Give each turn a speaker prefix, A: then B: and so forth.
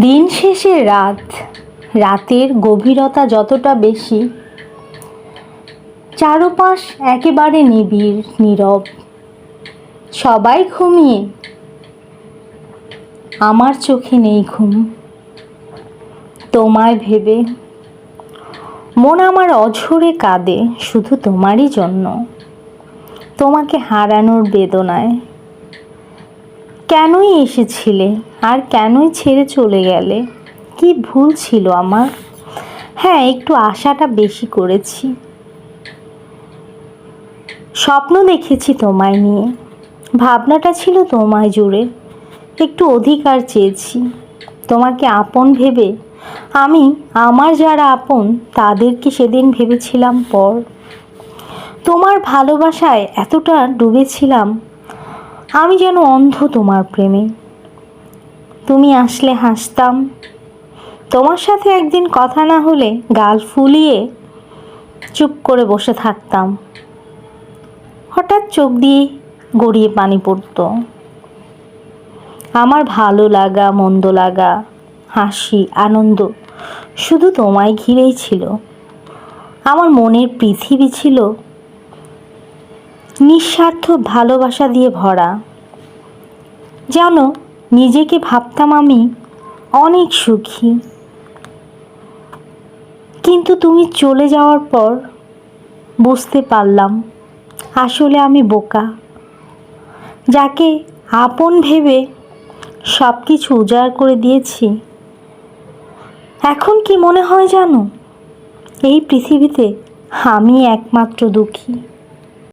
A: দিন শেষে রাত, রাতের গভীরতা যতটা বেশি, চারপাশ একেবারে নিবিড়, নীরব। সবাই ঘুমিয়ে। আমার চোখে নেই ঘুম। তোমায় ভেবে মন আমার অঝরে কাঁদে, শুধু তোমারই জন্য। তোমাকে হারানোর বেদনায় কেনই এসেছিলে? আর কেনই ছেড়ে চলে গেলে? কি ভুল ছিল আমার? হ্যাঁ একটু আশাটা বেশি করেছি। স্বপ্ন দেখেছি তোমায় নিয়ে। ভাবনাটা ছিল তোমায় জুড়ে। একটু অধিকার চেয়েছি। তোমাকে আপন ভেবে, আমি, আমার যারা আপন, তাদেরকে সেদিন ভেবেছিলাম পর। তোমার ভালোবাসায় এতটা ডুবেছিলাম আমি যেন অন্ধ তোমার প্রেমে। তুমি আসলে হাসতাম। তোমার সাথে একদিন কথা না হলে গাল ফুলিয়ে চুপ করে বসে থাকতাম। হঠাৎ চোখ দিয়ে গড়িয়ে পানি পড়তো। আমার ভালো লাগা, মন্দ লাগা, হাসি, আনন্দ শুধু তোমায় ঘিরেই ছিল। আমার মনের পৃথিবী ছিল নিঃস্বার্থ ভালোবাসা দিয়ে ভরা। যেন নিজেকে ভাবতাম আমি অনেক সুখী। কিন্তু তুমি চলে যাওয়ার পর বুঝতে পারলাম, আসলে আমি বোকা, যাকে আপন ভেবে সব কিছু উজাড় করে দিয়েছি। এখন কি মনে হয় জানো, এই পৃথিবীতে আমি একমাত্র দুঃখী।